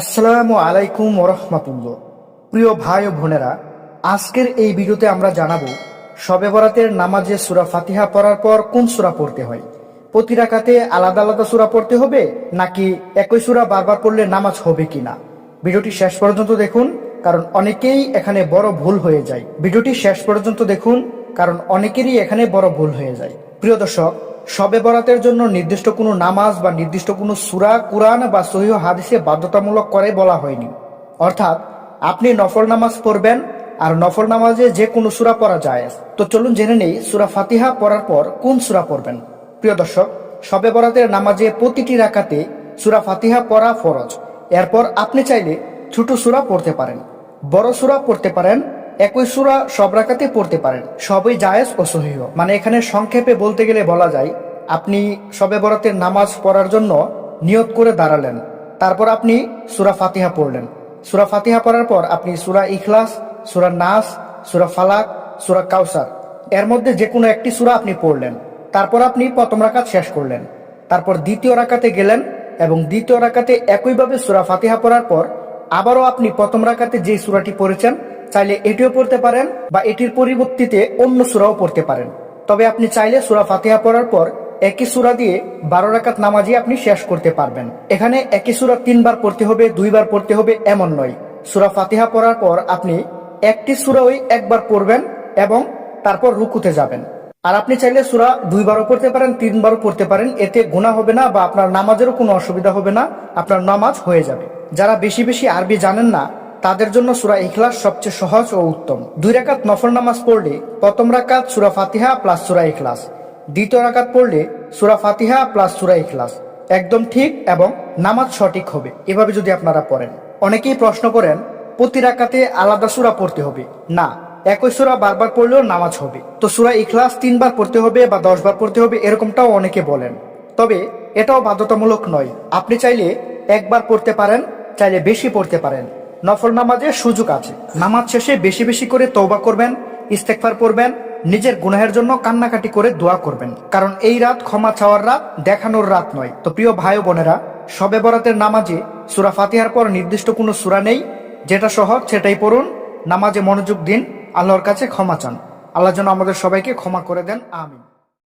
আসসালামু আলাইকুম ওরহমাতুল্লাহ প্রিয় ভাই ও বোনেরা, আজকের এই ভিডিওতে আমরা জানাব, শবে বরাতের নামাজে সুরা ফাতিহা পড়ার পর কোন সুরা পড়তে হয়? প্রতি রাকাতে আলাদা আলাদা সুরা পড়তে হবে, নাকি একই সুরা বারবার পড়লে নামাজ হবে কিনা? ভিডিওটি শেষ পর্যন্ত দেখুন, কারণ অনেকেই এখানে বড় ভুল হয়ে যায়। ভিডিওটি শেষ পর্যন্ত দেখুন, কারণ অনেকেরই এখানে বড় ভুল হয়ে যায়। প্রিয় দর্শক শবে বরাতের জন্য নির্দিষ্ট কোনো নামাজ বা নির্দিষ্ট কোনো সুরা, কুরআন বা সহিহ হাদিসে বাধ্যতামূলক করে বলা হয়নি। অর্থাৎ, আপনি নফল নামাজ পড়বেন আর নফল নামাজে যে কোনো সুরা পড়া যায়। তো চলুন জেনে নেই সুরা ফাতিহা পড়ার পর কোন সুরা পড়বেন। প্রিয় দর্শক শবে বরাতের নামাজে প্রতিটি রাকাতে সুরা ফাতিহা পড়া ফরজ। এরপর আপনি চাইলে ছোট সুরা পড়তে পারেন, বড় সুরা পড়তে পারেন, একই সুরা সব রাকাতে পড়তে পারেন। সবই জায়েজ ও সহিহ। মানে এখানে সংক্ষেপে বলতে গেলে বলা যায় আপনি সবে বরাতের নামাজ পড়ার জন্য নিয়ত করে দাঁড়ালেন। তারপর আপনি সুরা ফাতিহা পড়লেন। সুরা ফাতিহা পড়ার পর আপনি সুরা ইখলাস, সুরা নাস, সুরা ফালাক, সুরা কাউসার এর মধ্যে যে কোনো একটি সুরা আপনি পড়লেন। তারপর আপনি প্রথম রাকাত শেষ করলেন। তারপর দ্বিতীয় রাকাতে গেলেন এবং দ্বিতীয় রাকাতে একইভাবে সুরা ফাতিহা পড়ার পর আবারও আপনি প্রথম রাকাতে যে সুরাটি পড়েছেন, চাইলে এটিও পড়তে পারেন বা এটির পরিবর্তিতে অন্য সুরাও পড়তে পারেন। তবে আপনি চাইলে সুরা ফাতিহা পড়ার পর একই সুরা দিয়ে বারো রাকাত নামাজি আপনি শেষ করতে পারবেন। এখানে একই সুরা তিনবার পড়তে হবে, দুইবার পড়তে হবে এমন নয়। সুরা ফাতিহা পড়ার পর আপনি একটি সুরা ওই একবার পড়বেন এবং তারপর রুকুতে যাবেন। আর আপনি চাইলে সুরা দুইবারও পড়তে পারেন, তিনবারও পড়তে পারেন। এতে গুণা হবে না বা আপনার নামাজেরও কোনো অসুবিধা হবে না, আপনার নামাজ হয়ে যাবে। যারা বেশি বেশি আরবি জানেন না, তাদের জন্য সুরা ইখলাস সবচেয়ে সহজ ও উত্তম। দুই রাকাত নফল নামাজ পড়লে প্রথম রাকাত সুরা ফাতিহা প্লাস সুরা ইখলাস। দ্বিতীয় রাকাত পড়লে সুরা ফাতিহা প্লাস সুরা ইখলাস একদম ঠিক এবং নামাজ সঠিক হবে, এভাবে যদি আপনারা পড়েন। অনেকেই প্রশ্ন করেন, প্রতি রাকাতে আলাদা সুরা পড়তে হবে? না, একই সুরা বারবার পড়লেও নামাজ হবে। তো সুরা ইখলাস তিনবার পড়তে হবে বা দশবার পড়তে হবে এরকমটাও অনেকে বলেন। তবে এটাও বাধ্যতামূলক নয়। আপনি চাইলে একবার পড়তে পারেন, চাইলে বেশি পড়তে পারেন। নফল নামাজের সুযোগ আছে। নামাজ শেষে বেশি বেশি করে তৌবা করবেন ইস্তেকফার পড়বেন নিজের গুনাহের জন্য কান্নাকাটি করে দোয়া করবেন। কারণ এই রাত ক্ষমা চাওয়ার রাত, দেখানোর রাত নয়। তো প্রিয় ভাই বোনেরা, সবে বরাতের নামাজে সুরা ফাতিহার পর নির্দিষ্ট কোনো সুরা নেই, যেটা সহজ সেটাই পড়ুন। নামাজে মনোযোগ দিন, আল্লাহর কাছে ক্ষমা চান। আল্লাহ যেন আমাদের সবাইকে ক্ষমা করে দেন, আমিন।